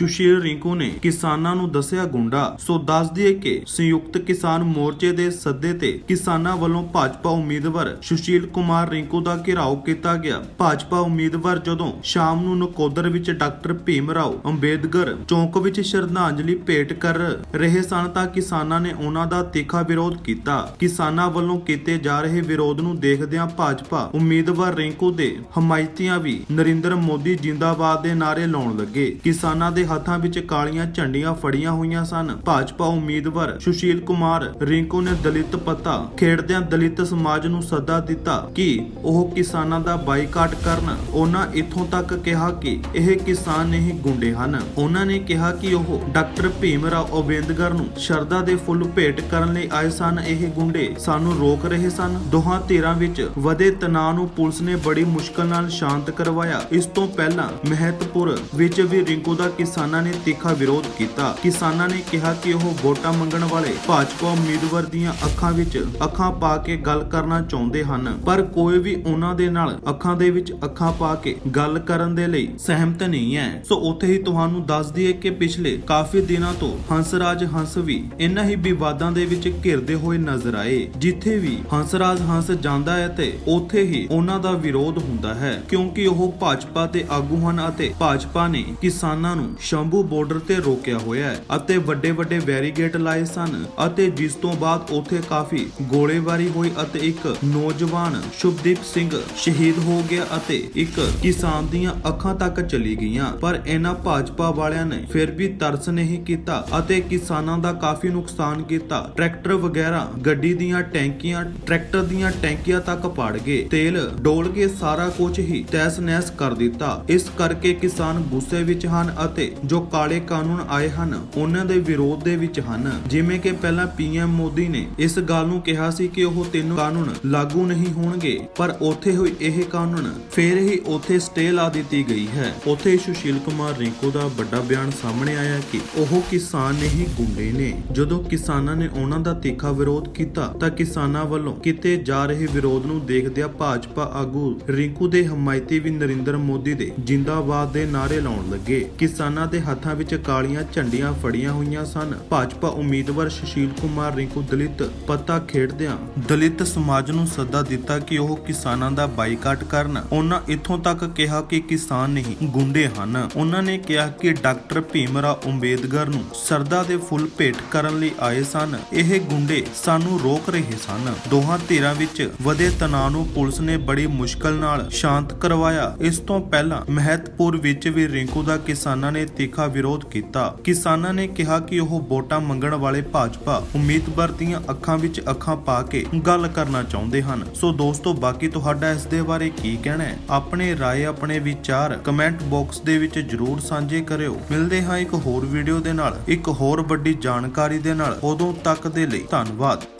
ਸੁਸ਼ੀਲ ਰਿੰਕੂ ਨੇ ਕਿਸਾਨਾਂ ਨੂੰ ਦੱਸਿਆ ਗੁੰਡਾ। ਸੋ ਦੱਸ ਦਈਏ ਕਿ ਸੰਯੁਕਤ ਕਿਸਾਨ ਮੋਰਚੇ ਦੇ ਸੱਦੇ ਤੇ ਕਿਸਾਨਾਂ ਵੱਲੋਂ ਭਾਜਪਾ ਉਮੀਦਵਾਰ ਸੁਸ਼ੀਲ ਕੁਮਾਰ ਰਿੰਕੂ ਦਾ ਘਿਰਾਓ ਕੀਤਾ ਗਿਆ। ਭਾਜਪਾ ਉਮੀਦਵਾਰ ਜਦੋਂ ਸ਼ਾਮ ਨੂੰ ਨਕੋਦਰ ਵਿੱਚ ਡਾਕਟਰ ਭੀਮ ਰਾਓ ਅੰਬੇਦਕਰ ਚੌਂਕ ਵਿੱਚ ਸ਼ਰਧਾਂਜਲੀ ਭੇਟ ਕਰ ਰਹੇ ਸਨ ਤਾਂ ਕਿਸਾਨਾਂ ਨੇ ਉਹਨਾਂ ਦਾ ਤਿੱਖਾ ਵਿਰੋਧ ਕੀਤਾ। ਕਿਸਾਨਾਂ ਵੱਲੋਂ ਕੀਤੇ ਜਾ ਰਹੇ ਵਿਰੋਧ ਨੂੰ ਦੇਖਦਿਆਂ ਭਾਜਪਾ ਉਮੀਦਵਾਰ ਰਿੰਕੂ ਦੇ ਹਮਾਇਤੀਆਂ ਵੀ ਨਰਿੰਦਰ ਮੋਦੀ ਜਿੰਦਾਬਾਦ ਦੇ ਨਾਰੇ ਲਾਉਣ ਲੱਗੇ। ਕਿਸਾਨਾਂ ਦੇ ਹੱਥਾਂ ਵਿੱਚ ਕਾਲੀਆਂ ਝੰਡੀਆਂ ਫੜੀਆਂ ਹੋਈਆਂ ਸਨ। ਭਾਜਪਾ ਉਮੀਦਵਾਰ ਸੁਸ਼ੀਲ ਕੁਮਾਰ ਰਿੰਕੂ ਨੇ ਦਲਿਤ ਪੱਤਾ ਖੇਡਦਿਆਂ ਦਲਿਤ ਸਮਾਜ ਨੂੰ ਸੱਦਾ ਦਿੱਤਾ ਕਿ ਉਹ ਕਿਸਾਨਾਂ ਦਾ ਬਾਈਕਾਟ ਕਰਨ। ਉਹਨਾਂ ਇੱਥੋਂ ਤੱਕ ਕਿਹਾ ਕਿ ਇਹ ਕਿਸਾਨ ਨਹੀਂ, ਗੁੰਡੇ ਹਨ। ਉਹਨਾਂ ਨੇ ਕਿਹਾ ਕਿ ਉਹ ਡਾਕਟਰ ਭੀਮ ਰਾਓ ਅੰਬੇਦਕਰ ਨੂੰ ਸ਼ਰਧਾ ਦੇ ਫੁੱਲ ਭੇਟ ਕਰਨ ਲਈ ਆਏ ਸਨ। ਇਹ ਗੁੰਡੇ ਸਾਨੂੰ ਰੋਕ ਰਹੇ ਸਨ। ਦੋਹਾਂ ਧਿਰਾਂ ਵਿੱਚ ਵਧੇ ਤਣਾਅ ਨੂੰ ਪੁਲਿਸ ਨੇ ਬੜੀ ਮੁਸ਼ਕਲ ਨਾਲ ਸ਼ਾਂਤ ਕਰਵਾਇਆ। ਇਸ ਤੋਂ ਪਹਿਲਾਂ ਮਹਿਤਪੁਰ ਵਿੱਚ ਵੀ ਰਿੰਕੂ ਦਾ ਕਿਸਾਨਾਂ ਨੇ ਤਿੱਖਾ ਵਿਰੋਧ ਕੀਤਾ। ਕਿਸਾਨਾਂ ਨੇ ਕਿਹਾ ਕਿ ਉਹ ਵੋਟਾਂ ਮੰਗਣ ਵਾਲੇ ਭਾਜਪਾ ਉਮੀਦਵਾਰ ਦੀਆਂ ਅੱਖਾਂ ਵਿੱਚ ਅੱਖਾਂ ਪਾ ਕੇ ਗੱਲ ਕਰਨਾ ਚਾਹੁੰਦੇ ਹਨ। ਪਰ ਕੋਈ ਵੀ ਉਹਨਾਂ ਦੇ ਨਾਲ ਅੱਖਾਂ ਦੇ ਵਿੱਚ ਅੱਖਾਂ ਪਾ ਕੇ ਗੱਲ ਕਰਨ ਦੇ ਲਈ ਸਹਿਮਤ ਨਹੀਂ ਹੈ। ਸੋ ਉੱਥੇ ਹੀ ਤੁਹਾਨੂੰ ਦੱਸ ਦਈਏ ਕਿ ਪਿਛਲੇ ਕਾਫੀ ਦਿਨਾਂ ਤੋਂ ਹੰਸਰਾਜ ਹੰਸ ਵੀ ਇਨ੍ਹਾਂ ਹੀ ਵਿਵਾਦਾਂ ਦੇ ਵਿੱਚ ਘਿਰਦੇ ਹੋਏ ਨਜ਼ਰ ਆਏ। ਜਿੱਥੇ ਵੀ ਹੰਸਰਾਜ ਹੰਸ ਜਾਂਦਾ ਹੈ ਤੇ ਉੱਥੇ ਹੀ ਉਹਨਾਂ ਦਾ ਵਿਰੋਧ ਹੁੰਦਾ ਹੈ। ਕਿਉਂਕਿ ਉਹ ਭਾਜਪਾ ਦੇ ਆਗੂ ਹਨ ਅਤੇ ਭਾਜਪਾ ਨੇ ਕਿਸਾਨਾਂ ਨੂੰ ਸ਼ੰਭੂ ਬਾਰਡਰ ਤੇ ਰੋਕਿਆ ਹੋਇਆ ਹੈ ਅਤੇ ਵੱਡੇ ਵੱਡੇ ਬੈਰੀਗੇਟ ਲਾਏ ਸਨ ਅਤੇ ਜਿਸ ਤੋਂ ਬਾਅਦ ਉੱਥੇ ਕਾਫੀ ਗੋਲੇਬਾਰੀ ਹੋਈ ਅਤੇ ਇੱਕ ਨੌਜਵਾਨ ਸ਼ੁਭਦੀਪ ਸਿੰਘ ਸ਼ਹੀਦ ਹੋ ਗਿਆ ਅਤੇ ਇੱਕ ਕਿਸਾਨ ਦੀਆਂ ਅੱਖਾਂ ਤੱਕ ਚਲੀ ਗਈਆਂ। ਪਰ ਇਹਨਾਂ ਭਾਜਪਾ ਵਾਲਿਆਂ ਨੇ ਫਿਰ ਵੀ ਤਰਸ ਨਹੀਂ ਕੀਤਾ ਅਤੇ ਕਿਸਾਨਾਂ ਦਾ ਕਾਫੀ ਨੁਕਸਾਨ ਕੀਤਾ। ਟਰੈਕਟਰ ਵਗੈਰਾ, ਗੱਡੀ ਦੀਆਂ ਟੈਂਕੀਆਂ, ਟਰੈਕਟਰ ਦੀਆਂ ਟੈਂਕੀਆਂ ਤੱਕ ਪਾੜ ਗਏ। ਤੇਲ ਡੋਲ ਕੇ ਸਾਰਾ ਕੁਝ ਹੀ ਤੈਸ ਨੈਸ ਕਰ ਦਿੱਤਾ। ਇਸ ਕਰਕੇ ਕਿਸਾਨ ਗੁੱਸੇ ਵਿੱਚ ਹਨ ਅਤੇ ਜੋ ਕਾਲੇ ਕਾਨੂੰਨ ਆਏ ਹਨ, ਉਹਨਾਂ ਦੇ ਵਿਰੋਧ ਦੇ ਵਿੱਚ ਹਨ। ਜਿਵੇਂ ਕਿ ਪਹਿਲਾਂ ਪੀਐਮ ਮੋਦੀ ਨੇ ਇਸ ਗੱਲ ਨੂੰ ਕਿਹਾ ਸੀ ਕਿ ਉਹ ਤਿੰਨ ਕਾਨੂੰਨ ਲਾਗੂ ਨਹੀਂ ਹੋਣਗੇ, ਪਰ ਉੱਥੇ ਹੋਈ ਇਹ ਕਾਨੂੰਨ, ਫੇਰ ਹੀ ਉੱਥੇ ਸਟੇ ਲਾ ਦਿੱਤੀ ਗਈ ਹੈ। ਉੱਥੇ ਸੁਸ਼ੀਲ ਕੁਮਾਰ ਰਿੰਕੂ ਦਾ ਵੱਡਾ ਬਿਆਨ ਸਾਹਮਣੇ ਆਇਆ ਕਿ ਉਹ ਕਿਸਾਨ ਨਹੀਂ, ਗੁੰਡੇ ਨੇ। ਜਦੋਂ ਕਿਸਾਨਾਂ ਨੇ ਉਹਨਾਂ ਦਾ ਤਿੱਖਾ ਵਿਰੋਧ ਕੀਤਾ, ਤਾਂ ਕਿਸਾਨਾਂ ਵੱਲੋਂ ਕੀਤੇ ਜਾ ਰਹੇ ਵਿਰੋਧ ਨੂੰ ਦੇਖਦਿਆਂ ਭਾਜਪਾ ਆਗੂ ਰਿੰਕੂ ਦੇ ਹਮਾਇਤੀ ਵੀ ਨਰਿੰਦਰ ਮੋਦੀ ਦੇ ਜਿੰਦਾਬਾਦ ਦੇ ਨਾਰੇ ਲਾਉਣ ਲੱਗੇ। ਕਿਸਾਨਾਂ ਦੇ ਹੱਥਾਂ ਵਿੱਚ ਕਾਲੀਆਂ ਝੰਡੀਆਂ ਫੜੀਆਂ ਹੋਈਆਂ ਸਨ। ਭਾਜਪਾ ਉਮੀਦਵਾਰ ਸੁਸ਼ੀਲ ਕੁਮਾਰ ਰਿੰਕੂ ਦਲਿਤ ਪੱਤਾ ਖੇਡਦਿਆਂ ਦਲਿਤ ਸਮਾਜ ਨੂੰ ਸੱਦਾ ਦਿੱਤਾ ਕਿ ਉਹ ਕਿਸਾਨਾਂ ਦਾ ਬਾਈਕਾਟ ਕਰਨ। ਉਹਨਾਂ ਇੱਥੋਂ ਤੱਕ ਕਿਹਾ ਕਿ ਕਿਸਾਨ ਨਹੀਂ, ਗੁੰਡੇ ਹਨ। ਉਹਨਾਂ ਨੇ ਕਿਹਾ ਕਿ ਡਾਕਟਰ ਭੀਮ ਅੰਬੇਦਕਰ ਨੂੰ ਸਰਦਾ ਦੇ ਫੁੱਲ ਭੇਟ ਕਰਨ ਲਈ ਆਏ ਸਨ। ਇਹ ਗੁੰਡੇ ਸਾਨੂੰ ਰੋਕ ਰਹੇ ਸਨ। ਦੋਹਾਂ ਧਿਰਾਂ ਵਿੱਚ ਵਧੇ ਤਣਾਅ ਨੂੰ ਪੁਲਿਸ ਨੇ ਬੜੀ ਮੁਸ਼ਕਲ ਨਾਲ ਸ਼ਾਂਤ ਕਰਵਾਇਆ। ਇਸ ਤੋਂ ਪਹਿਲਾਂ ਮਹਿਤਪੁਰ ਵਿੱਚ ਵੀ ਰਿੰਕੂ ਦਾ ਕਿਸਾਨਾਂ ਨੇ ਤਿੱਖਾ ਵਿਰੋਧ ਕੀਤਾ। ਕਿਸਾਨਾਂ ਨੇ ਕਿਹਾ ਕਿ ਉਹ ਵੋਟਾਂ ਮੰਗਣ ਵਾਲੇ ਭਾਜਪਾ ਉਮੀਦਵਾਰ ਦੀਆਂ ਅੱਖਾਂ ਵਿੱਚ ਅੱਖਾਂ ਪਾ ਕੇ ਗੱਲ ਕਰਨਾ ਚਾਹੁੰਦੇ ਹਨ। ਸੋ ਦੋਸਤੋ, ਬਾਕੀ ਤੁਹਾਡਾ ਇਸ ਦੇ ਬਾਰੇ ਕੀ ਕਹਿਣਾ ਹੈ? ਆਪਣੇ ਰਾਏ, ਆਪਣੇ ਵਿਚਾਰ ਕਮੈਂਟ ਬਾਕਸ ਦੇ ਵਿੱਚ ਜਰੂਰ ਸਾਂਝੇ ਕਰਿਓ। ਮਿਲਦੇ ਹਾਂ ਇੱਕ ਹੋਰ ਵੀਡੀਓ ਦੇ ਨਾਲ। ਇੱਕ ਹੋਰ ਵੱਡੀ ਜਾਣਕਾਰੀ ਦੇ ਨਾਲ। ਉਦੋਂ ਤੱਕ ਦੇ ਲਈ ਧੰਨਵਾਦ।